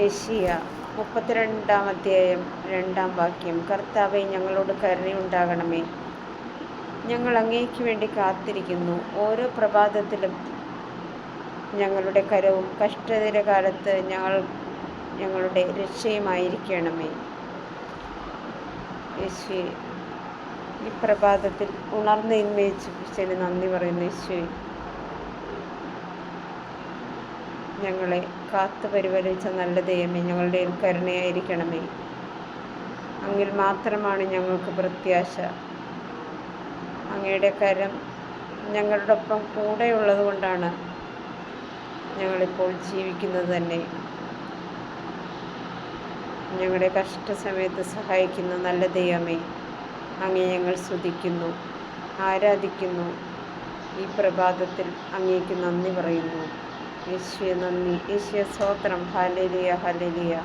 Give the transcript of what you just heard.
യഷിയ മുപ്പത്തിരണ്ടാം അധ്യായം രണ്ടാം വാക്യം. കർത്താവെ ഞങ്ങളോട് കരുണയുണ്ടാകണമേ. ഞങ്ങൾ അങ്ങേക്ക് വേണ്ടി കാത്തിരിക്കുന്നു. ഓരോ പ്രഭാതത്തിലും ഞങ്ങളുടെ കരവും കഷ്ടതയുടെ കാലത്ത് ഞങ്ങൾ ഞങ്ങളുടെ രക്ഷയുമായിരിക്കണമേ. യേശു ഈ പ്രഭാതത്തിൽ ഉണർന്ന് ഇന്മയിച്ചതിന് നന്ദി പറയുന്നു. യേശുവെ ഞങ്ങളെ കാത്തു പരിപാലിച്ച നല്ല ദൈവമേ ഞങ്ങളുടെ കരുണയായിരിക്കണമേ. അങ്ങിൽ മാത്രമാണ് ഞങ്ങൾക്ക് പ്രത്യാശ. അങ്ങയുടെ കരം ഞങ്ങളുടെ ഒപ്പം കൂടെയുള്ളത് കൊണ്ടാണ് ഞങ്ങളിപ്പോൾ ജീവിക്കുന്നത് തന്നെ. ഞങ്ങളുടെ കഷ്ടസമയത്ത് സഹായിക്കുന്ന നല്ല ദൈവമേ അങ്ങേ ഞങ്ങൾ സ്തുതിക്കുന്നു ആരാധിക്കുന്നു. ഈ പ്രഭാതത്തിൽ അങ്ങേക്ക് നന്ദി പറയുന്നു. യേശുവെ നന്ദി. യേശുവെ സ്വോത്രം ഹല്ലേലൂയ ഹല്ലേലൂയ.